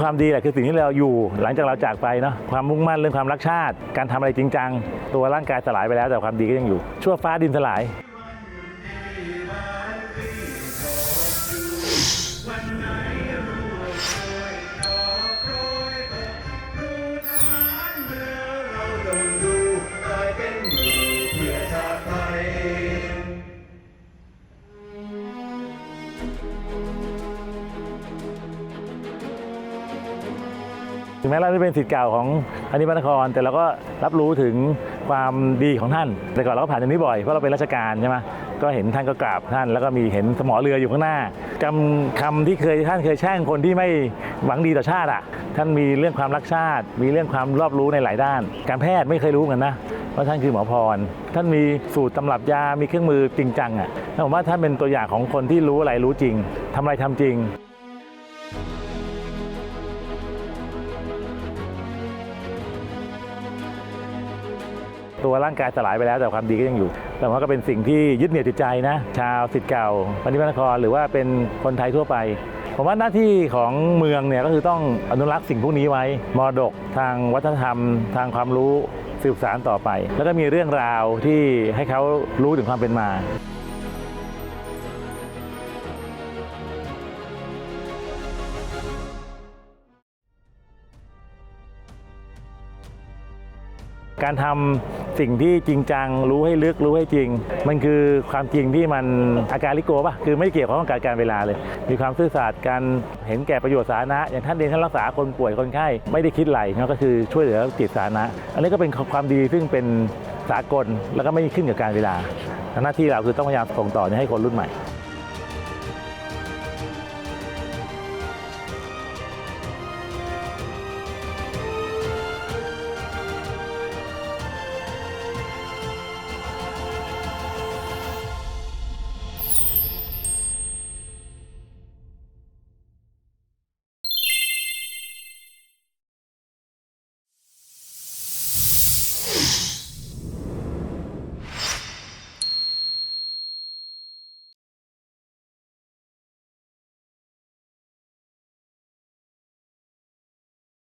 ความดีแหละคือสิ่งที่เราอยู่ หลังจากเราจากไปเนาะความมุ่งมั่นเรื่องความรักชาติ การทำอะไรจริงจังตัวร่างกายสลายไปแล้วแต่ความดีก็ยังอยู่ ชั่วฟ้าดินสลาย ถึงแม้เราจะเป็นสิทธิ์เก่าของอันนี้พระนคร แต่เราก็รับรู้ถึงความดีของท่าน แต่ก่อนเราก็ผ่านตรงนี้บ่อยเพราะเราเป็นราชการใช่ไหมก็เห็นท่านก็กราบท่าน แล้วก็มีเห็นสมอเรืออยู่ข้างหน้าจำคำที่เคยท่านเคยแช่งคนที่ไม่หวังดีต่อชาติอะท่านมีเรื่องความรักชาติ มีเรื่องความรอบรู้ในหลายด้าน การแพทย์ไม่เคยรู้เหมือนกันนะว่าท่านคือหมอพร ท่านมีสูตรตำรับยามีเครื่องมือจริงจังอะผมว่าท่านเป็นตัวอย่างของคนที่รู้อะไรรู้จริงทำอะไรทำจริง ตัวร่างกายสลายไปแล้วแต่ความดีก็ยังอยู่แต่ว่าก็เป็นสิ่งที่ยึดเหนี่ยวจิตใจนะ ชาวสิทธิ์เก่าปฏิวัตินครหรือว่าเป็นคนไทยทั่วไปผมว่าหน้าที่ของเมืองเนี่ยก็คือต้องอนุรักษ์สิ่งพวกนี้ไว้มรดกทางวัฒนธรรม ทางความรู้สืบสานต่อไป แล้วก็มีเรื่องราวที่ให้เขารู้ถึงความเป็นมาการทำ สิ่งที่จริงจังรู้ให้ลึกรู้ให้จริง มันคือความจริงที่มันอาการลิโกป่ะคือไม่เกี่ยวข้องกับการเวลาเลย มีความซื่อสัตย์การเห็นแก่ประโยชน์สาธารณะอย่างท่านเดนท่านรักษาคนป่วยคนไข้ไม่ได้คิดไหลนั่นก็คือช่วยเหลือจิตสาธารณะอันนี้ก็เป็นความดีซึ่งเป็นสากลแล้วก็ไม่ขึ้นกับการเวลาหน้าที่เราคือต้องพยายามส่งต่อให้คนรุ่นใหม่